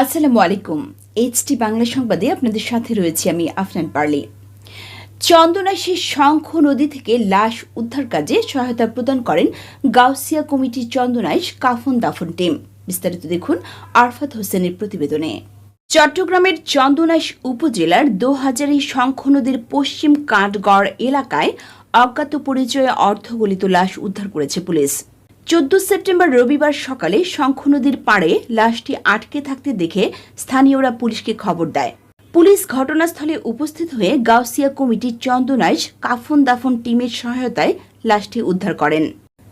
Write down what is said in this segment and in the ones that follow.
আসসালামু আলাইকুম। এইচটি বাংলা সংবাদে আপনাদের সাথে রয়েছে আমি আফনান পার্লি। চন্দনাশী শঙ্খ নদী থেকে লাশ উদ্ধার কাজে সহায়তা প্রদান করেন গাউসিয়া কমিটির চন্দনাইশ কাফন দাফন টিম। বিস্তারিত দেখুন আরফাত হোসেনের প্রতিবেদনে। চট্টগ্রামের চন্দনাইশ উপজেলার দোহাজারি শঙ্খ নদীর পশ্চিম কাঠগড় এলাকায় অজ্ঞাত পরিচয়ে অর্ধগলিত লাশ উদ্ধার করেছে পুলিশ। চোদ্দ সেপ্টেম্বর রবিবার সকালে শঙ্খ নদীর পাড়ে লাশটি আটকে থাকতে দেখে স্থানীয়রা পুলিশকে খবর দেয়। পুলিশ ঘটনাস্থলে উপস্থিত হয়ে গাউসিয়া কমিটির চন্দনাইশ কাফন দাফন টিমের সহায়তায় লাশটি উদ্ধার করেন।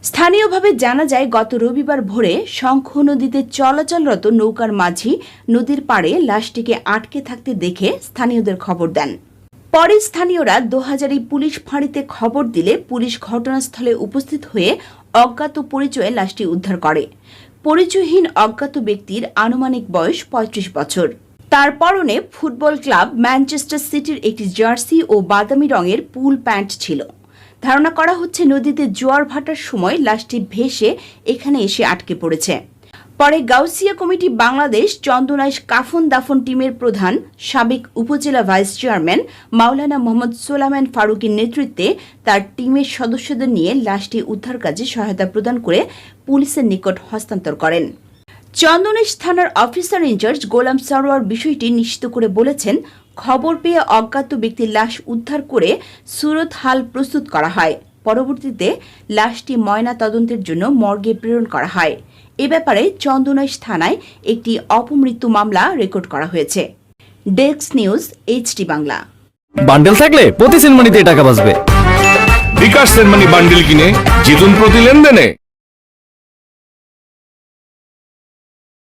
স্থানীয়ভাবে জানা যায়, গত রবিবার ভোরে শঙ্খ নদীতে চলাচলরত নৌকার মাঝি নদীর পাড়ে লাশটিকে আটকে থাকতে দেখে স্থানীয়দের খবর দেন। পরে স্থানীয়রা দোহাজারি পুলিশ ফাঁড়িতে খবর দিলে পুলিশ ঘটনাস্থলে উপস্থিত হয়ে অজ্ঞাত পরিচয়ে লাশটি উদ্ধার করে। পরিচয়হীন অজ্ঞাত ব্যক্তির আনুমানিক বয়স পঁয়ত্রিশ বছর। তার পরনে ফুটবল ক্লাব ম্যানচেস্টার সিটির একটি জার্সি ও বাদামি রঙের পুল প্যান্ট ছিল। ধারণা করা হচ্ছে নদীতে জোয়ার ভাটার সময় লাশটি ভেসে এখানে এসে আটকে পড়েছে। পরে গাউসিয়া কমিটি বাংলাদেশ চন্দনাইশ কাফন দাফন টিমের প্রধান, সাবেক উপজেলা ভাইস চেয়ারম্যান মাওলানা মোহাম্মদ সোলামান ফারুকের নেতৃত্বে তার টিমের সদস্যদের নিয়ে লাশটি উদ্ধার কাজে সহায়তা প্রদান করে পুলিশের নিকট হস্তান্তর করেন। চন্দনেশ থানার অফিসার ইনচার্জ গোলাম সারোয়ার বিষয়টি নিশ্চিত করে বলেছেন, খবর পেয়ে অজ্ঞাত ব্যক্তির লাশ উদ্ধার করে সুরত হাল প্রস্তুত করা হয়। পরবর্তীতে লাশটি ময়না তদন্তের জন্য মর্গে প্রেরণ করা হয়। এ ব্যাপারে চন্দনাইশ থানায় একটি অপমৃত্যু মামলা রেকর্ড করা হয়েছে। Desk news HT Bangla. Bundle থাকলে প্রতি সেনমানিতে টাকা বাঁচবে। বিকাশ সেনমানি বান্ডিল কিনে জিতুন প্রতি লেনদেনে।